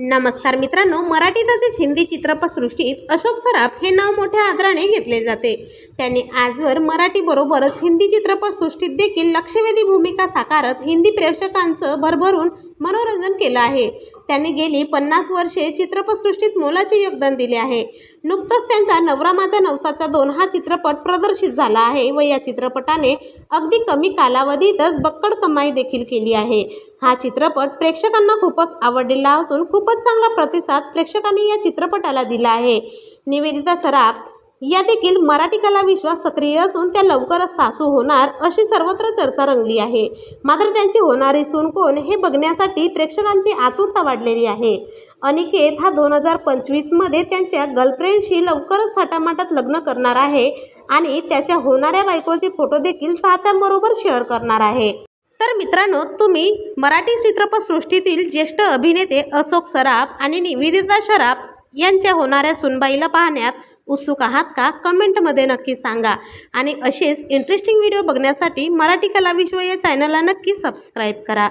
नमस्कार मित्रांनो मराठी तसेच हिंदी चित्रपटसृष्टीत अशोक सराफ हे नाव मोठ्या आदराने घेतले जाते. त्यांनी आजवर मराठीबरोबरच हिंदी चित्रपटसृष्टीत देखील लक्षवेधी भूमिका साकारत हिंदी प्रेक्षकांचं भरभरून मनोरंजन केलं आहे. त्यांनी गेली पन्नास वर्षे चित्रपटसृष्टीत मोलाचे योगदान दिले आहे. नुकतंच त्यांचा नवरा माझा नवसाचा दोन हा चित्रपट प्रदर्शित झाला आहे व या चित्रपटाने अगदी कमी कालावधीतच बक्कड कमाई देखील केली आहे. हा चित्रपट प्रेक्षकांना खूपच आवडलेला असून खूपच चांगला प्रतिसाद प्रेक्षकांनी या चित्रपटाला दिला आहे. निवेदिता सराफ या देखील मराठी कला विश्वास सक्रिय असून त्या लवकरच सासू होणार अशी सर्वत्र चर्चा रंगली आहे. मात्र त्यांची होणारी सून कोण हे बघण्यासाठी प्रेक्षकांची आतुरता वाढलेली आहे. अनिकेत हा दोन हजार पंचवीसमध्ये त्यांच्या गर्लफ्रेंडशी लवकरच थाटामाटात लग्न करणार आहे आणि त्याच्या होणाऱ्या बायकोचे फोटो देखील चाहत्यांबरोबर शेअर करणार आहे. तर मित्रांनो तुम्ही मराठी चित्रपटसृष्टीतील ज्येष्ठ अभिनेते अशोक सराफ आणि निवेदिता सराफ यांच्या होणाऱ्या सुनबाईला पाहण्यात उत्सुक आहात का? कमेंटमध्ये नक्की सांगा. आणि असेच इंटरेस्टिंग व्हिडिओ बघण्यासाठी मराठी कला विश्व या चॅनलला नक्की सबस्क्राईब करा.